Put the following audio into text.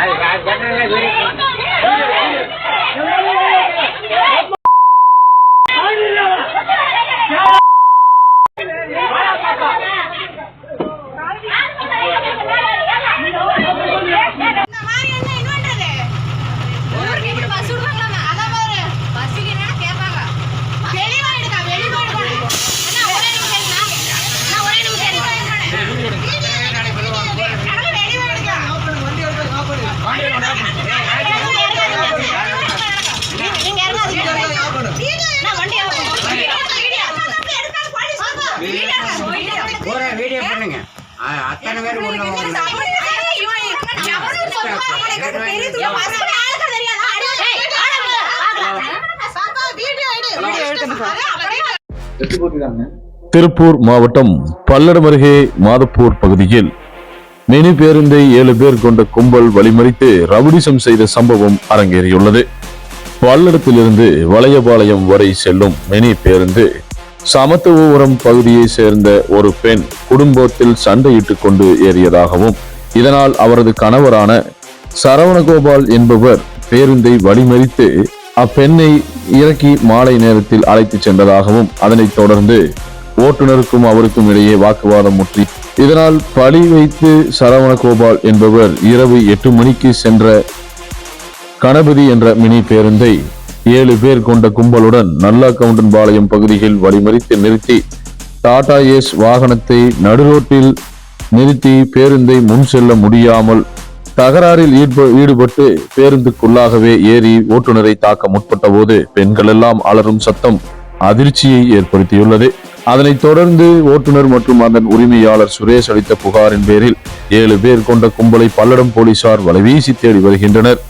Ay, ya no பூரா video பண்ணுங்க. அத்தனை பேர். திருப்பூர் மாவட்டம் பல்லடம் அருகே மாதப்பூர் பகுதியில் மினி பேருந்தை ஏழு பேர் கொண்ட கும்பல் வழிமறித்து ரவுடிசம் செய்த சம்பவம் அரங்கேறியுள்ளது. பல்லடத்திலிருந்து வளையபாளையம் வரை செல்லும் மினி பேருந்து சமத்துவபுரம் பகுதியை சேர்ந்த ஒரு பெண் குடும்பத்தில் சண்டையிட்டுக் கொண்டு ஏறியதாகவும் இதனால் அவரது கணவரான சரவணகோபால் என்பவர் பேருந்தை வழிமறித்து அப்பெண்ணை இறக்கி மாலை நேரத்தில் அழைத்துச் சென்றதாகவும் அதனைத் தொடர்ந்து ஓட்டுநருக்கும் அவருக்கும் இடையே வாக்குவாதம் முற்றி. இதனால் பழி வைத்து சரவணகோபால் என்பவர் இரவு எட்டு மணிக்கு சென்ற கணபதி என்ற மினி பேருந்தை ஏழு பேர் கொண்ட கும்பலுடன் நல்லா கவுண்டன்பாளையம் பகுதியில் வழிமறித்து நிறுத்தி டாடா ஏஸ் வாகனத்தை நடுரோட்டில் நிறுத்தி பேருந்தை முன் செல்ல முடியாமல் தகராறில் ஈடுபட்டு பேருந்துக்குள்ளாகவே ஏறி ஓட்டுநரை தாக்க முற்பட்ட போது பெண்கள் எல்லாம் அலரும் சத்தம் அதிர்ச்சியை ஏற்படுத்தியுள்ளது. அதனைத் தொடர்ந்து ஓட்டுநர் மற்றும் அதன் உரிமையாளர் சுரேஷ் அளித்த புகாரின் பேரில் ஏழு பேர் கொண்ட கும்பலை பல்லடம் போலீசார் வலைவீசி தேடி வருகின்றனர்.